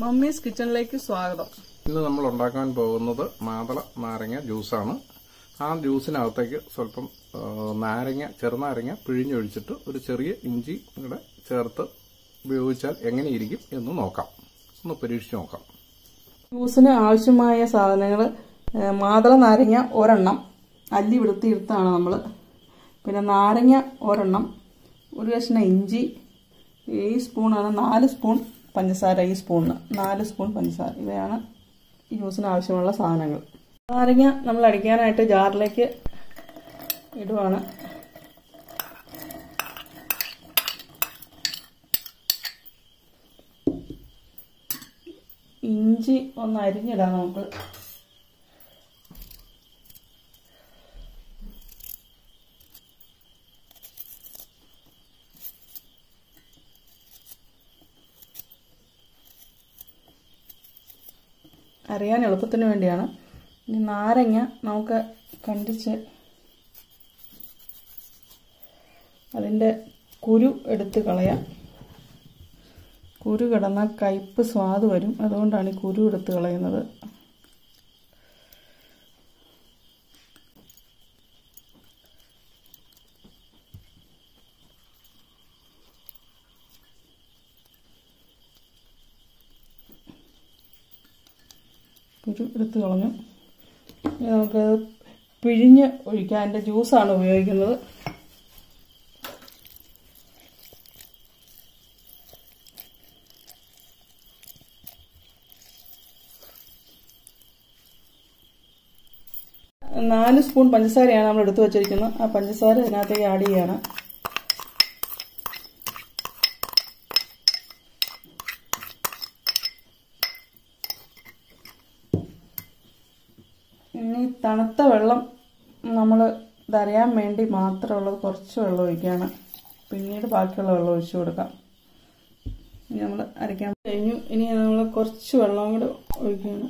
Mummies കിച്ചണിലേക്ക് സ്വാഗതം. ഇന്ന് നമ്മൾ ഉണ്ടാക്കാൻ പോകുന്നത് മാതള നാരങ്ങ ജ്യൂസാണ്. ആ ജ്യൂസിനകത്തേക്ക് സ്വല്പം നാരങ്ങ ചെറുനാരങ്ങ പിഴിഞ്ഞൊഴിച്ചിട്ട് ഒരു ചെറിയ ഇഞ്ചി കൂടെ ചേർത്ത് ഉപയോഗിച്ചാൽ എങ്ങനെയിരിക്കും എന്ന് നോക്കാം. ഒന്ന് പരീക്ഷിച്ച് നോക്കാം. ജ്യൂസിന് ആവശ്യമായ സാധനങ്ങൾ മാതള നാരങ്ങ ഒരെണ്ണം അല്ലി വൃത്തിയെടുത്താണ് നമ്മൾ പിന്നെ നാരങ്ങ ഒരെണ്ണം ഒരു കഷ്ണം ഇഞ്ചി ഈ സ്പൂണാണ് നാല് സ്പൂൺ പഞ്ചസാര ഈ സ്പൂണിന് നാല് സ്പൂൺ പഞ്ചസാര. ഇവയാണ് ഈ ജ്യൂസിന് ആവശ്യമുള്ള സാധനങ്ങൾ. നാരങ്ങ നമ്മൾ അടിക്കാനായിട്ട് ജാറിലേക്ക് ഇടുവാണ്. ഇഞ്ചി ഒന്ന് അരിഞ്ഞിടാം നമുക്ക്. അറിയാൻ എളുപ്പത്തിന് വേണ്ടിയാണ്. ഇനി നാരങ്ങ നമുക്ക് കണ്ടിച്ച് അതിന്റെ കുരു എടുത്ത് കളയാം. കുരു കിടന്നാൽ കയ്പ്പ് സ്വാദ് വരും. അതുകൊണ്ടാണ് ഈ കുരു എടുത്ത് കളയുന്നത്. കുരു എടുത്ത് കളഞ്ഞു. നമുക്ക് പിഴിഞ്ഞ് ഒഴിക്കാൻ എന്റെ ജ്യൂസാണ് ഉപയോഗിക്കുന്നത്. നാല് സ്പൂൺ പഞ്ചസാരയാണ് നമ്മൾ എടുത്തു വച്ചിരിക്കുന്നത്. ആ പഞ്ചസാര ഇതിനകത്തേക്ക് ആഡ് ചെയ്യാണ്. ഇനി തണുത്ത വെള്ളം നമ്മൾ ഇതറിയാൻ വേണ്ടി മാത്രമുള്ളത് കുറച്ച് വെള്ളം ഒഴിക്കുകയാണ്. പിന്നീട് ബാക്കിയുള്ള വെള്ളം ഒഴിച്ചു കൊടുക്കാം. ഇനി നമ്മൾ അരയ്ക്കാൻ കഴിഞ്ഞു. ഇനി നമ്മൾ കുറച്ച് വെള്ളം കൂടെ ഒഴിക്കുകയാണ്.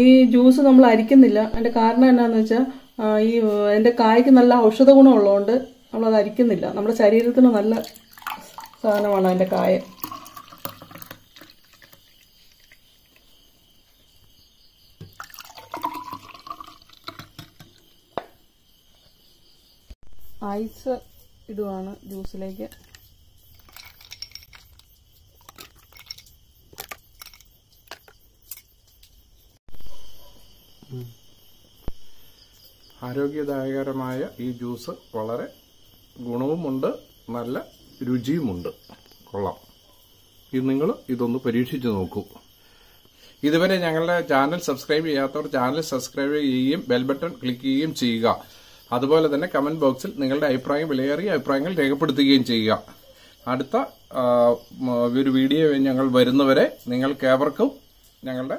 ഈ ജ്യൂസ് നമ്മൾ അരിക്കുന്നില്ല. അതിന്റെ കാരണം എന്നാന്ന് വെച്ചാൽ ഈ എന്റെ കായ്ക്ക് നല്ല ഔഷധ ഗുണമുള്ളതുകൊണ്ട് നമ്മളത് അരിക്കുന്നില്ല. നമ്മുടെ ശരീരത്തിന് നല്ല സാധനമാണ് അതിന്റെ കായ. ഐസ് ഇടുവാണ് ജ്യൂസിലേക്ക്. ആരോഗ്യദായകരമായ ഈ ജ്യൂസ് വളരെ ഗുണവുമുണ്ട് നല്ല രുചിയുമുണ്ട്. കൊള്ളാം. ഇത് നിങ്ങൾ ഇതൊന്ന് പരീക്ഷിച്ച് നോക്കൂ. ഇതുവരെ ഞങ്ങളുടെ ചാനൽ സബ്സ്ക്രൈബ് ചെയ്യാത്തവർ ചാനൽ സബ്സ്ക്രൈബ് ചെയ്യുകയും ബെൽ ബട്ടൺ ക്ലിക്ക് ചെയ്യുകയും ചെയ്യുക. അതുപോലെ തന്നെ കമന്റ് ബോക്സിൽ നിങ്ങളുടെ അഭിപ്രായം വിലയേറിയ അഭിപ്രായങ്ങൾ രേഖപ്പെടുത്തുകയും ചെയ്യുക. അടുത്ത ഒരു വീഡിയോ ഞങ്ങൾ വരുന്നവരെ നിങ്ങൾക്കേവർക്കും ഞങ്ങളുടെ